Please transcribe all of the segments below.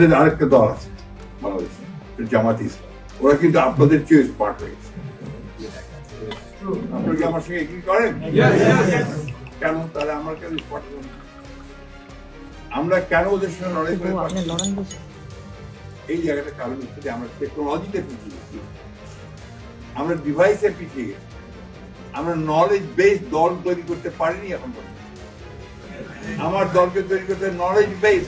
আমাদের আরেকটা দল আছে বাংলাদেশে জামাত ইসলাম। ওরা কিন্তু আপনাদের চেয়ে স্মার্ট হয়ে গেছে আপনারা কি আমার সঙ্গে এগ্রি করেন? কেন তাহলে আমরা কেন স্মার্ট আমরা কেন ওদের সঙ্গে লড়াই করে এই জায়গাটা কারণ হচ্ছে যে আমরা টেকনোলজিতে পিছিয়ে গেছি। আমরা ডিভাইসে পিছিয়ে গেছি। আমরা নলেজ বেস দল তৈরি করতে পারিনি এখন পর্যন্ত। আমার দলকে তৈরি করতে নলেজ বেস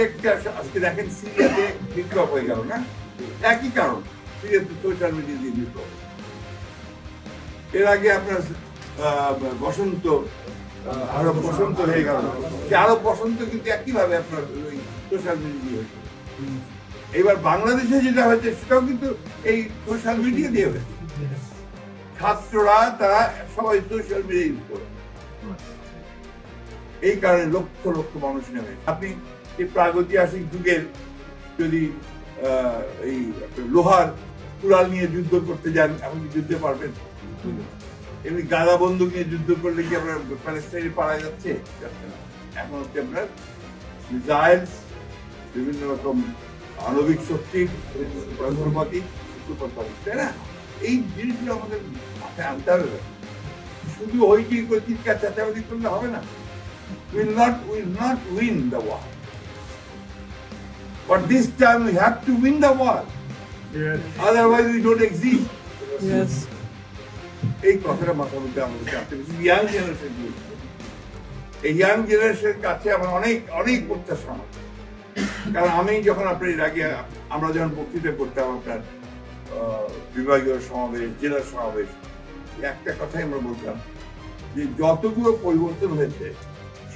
আজকে দেখেন সিরিয়াতে বিপ্লব হয়ে গেল, না? একই কারণ, সিরিয়াতে সোশ্যাল মিডিয়া দিয়ে বিপ্লব। এর আগে আপনার বসন্ত আরও বসন্ত হয়ে গেল। সে আরও বসন্ত কিন্তু একইভাবে আপনার ওই সোশ্যাল মিডিয়া হয়েছে। এবার বাংলাদেশে যেটা হয়েছে, সেটাও কিন্তু এই সোশ্যাল মিডিয়া দিয়ে হয়েছে। ছাত্ররা, তারা সবাই সোশ্যাল মিডিয়া ইউজ করে। এই কারণে লক্ষ লক্ষ মানুষ নেমে আপনি এই প্রাগৈতিহাসিক যুগের যদি এই লোহার কুড়াল নিয়ে যুদ্ধ করতে যান কি যুদ্ধে পারবেন? এমনি গাদা বন্দুক নিয়ে যুদ্ধ করলে কি আপনার প্যালেস্টাইনে পারা যাচ্ছে? এখন হচ্ছে আপনার মিসাইলস বিভিন্ন রকম আণবিক শক্তি যন্ত্রপাতি তাই না? এই জিনিসগুলো আমাদের মাথায় আনতে হবে। শুধু হইচই করে চিৎকার চেঁচামেচি করলে হবে না। Will not will not win the war but this time we have to win the war Yes. otherwise we don't exist Yes. এই কথাটা মাথার মধ্যে আমাদের ইয়াং জেনারেশন এই ইয়াং জেনারেশনের কাছে আমার অনেক অনেক প্রত্যাশা আমার। কারণ আমি যখন আপনার এর আগে আমরা যখন বক্তৃতা করতাম আপনার আহ, বিভাগীয় সমাবেশ জেলা সমাবেশ একটা কথাই আমরা বলতাম যে যতগুলো পরিবর্তন হয়েছে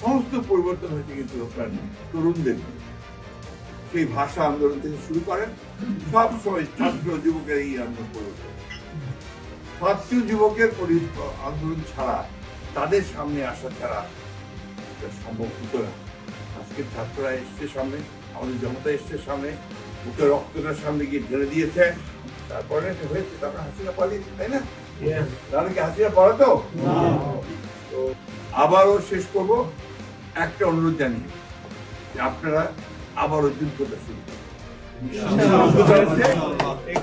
সমস্ত পরিবর্তন হয়েছে কিন্তু আপনার তরুণদের। সেই ভাষা আন্দোলন থেকে শুরু করেন সব সময় ছাত্র যুবকের এই আন্দোলন পরিবর্তন ছাত্র যুবকের আন্দোলন ছাড়া তাদের সামনে আসা ছাড়া এটা সম্ভব হতো না। আজকে ছাত্ররা এসছে সামনে আমাদের জনতা এসছে সামনে বুকে রক্তটার সামনে গিয়ে ঢেলে দিয়েছে। তারপরে হয়েছে তারপরে হাসিনা পালিয়েছে তাই না? তাহলে কি হাসিনা পালাতো? তো আবারও শেষ করব। একটা অনুরোধ জানিয়ে যে আপনারা আবারও যুদ্ধটা শুরু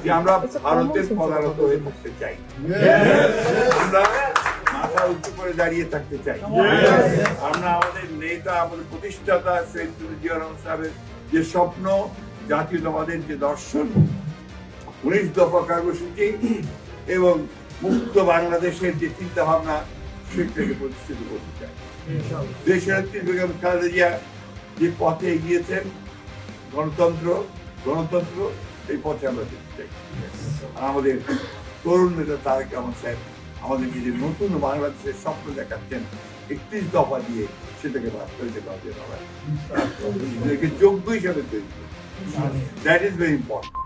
যে আমরা ভারতের পদারত হয়ে থাকতে চাই। আমরা মাথা উঁচু করে দাঁড়িয়ে থাকতে চাই। আমরা আমাদের নেতা, আমাদের প্রতিষ্ঠাতা শহীদ জিয়া সাহেবের যে স্বপ্ন, জাতীয়তাবাদের যে দর্শন, উনিশ দফা কর্মসূচি এবং মুক্ত বাংলাদেশের যে চিন্তা ভাবনা সেটাকে প্রতিষ্ঠিত করতে চাই দেশের বেগম খালেদা জিয়া যে পথে এগিয়েছেন গণতন্ত্র গণতন্ত্র এই পথে আমরা যেতে চাই। আর আমাদের তরুণ নেতা তারেক রহমান সাহেব আমাদেরকে যে নতুন বাংলাদেশের স্বপ্ন দেখাচ্ছেন একত্রিশ দফা দিয়ে সেটাকে বাস্তবায়িত করা যেতে হবে যোগ্য হিসাবে তৈরি দ্যাট ইজ ভেরি ইম্পর্টেন্ট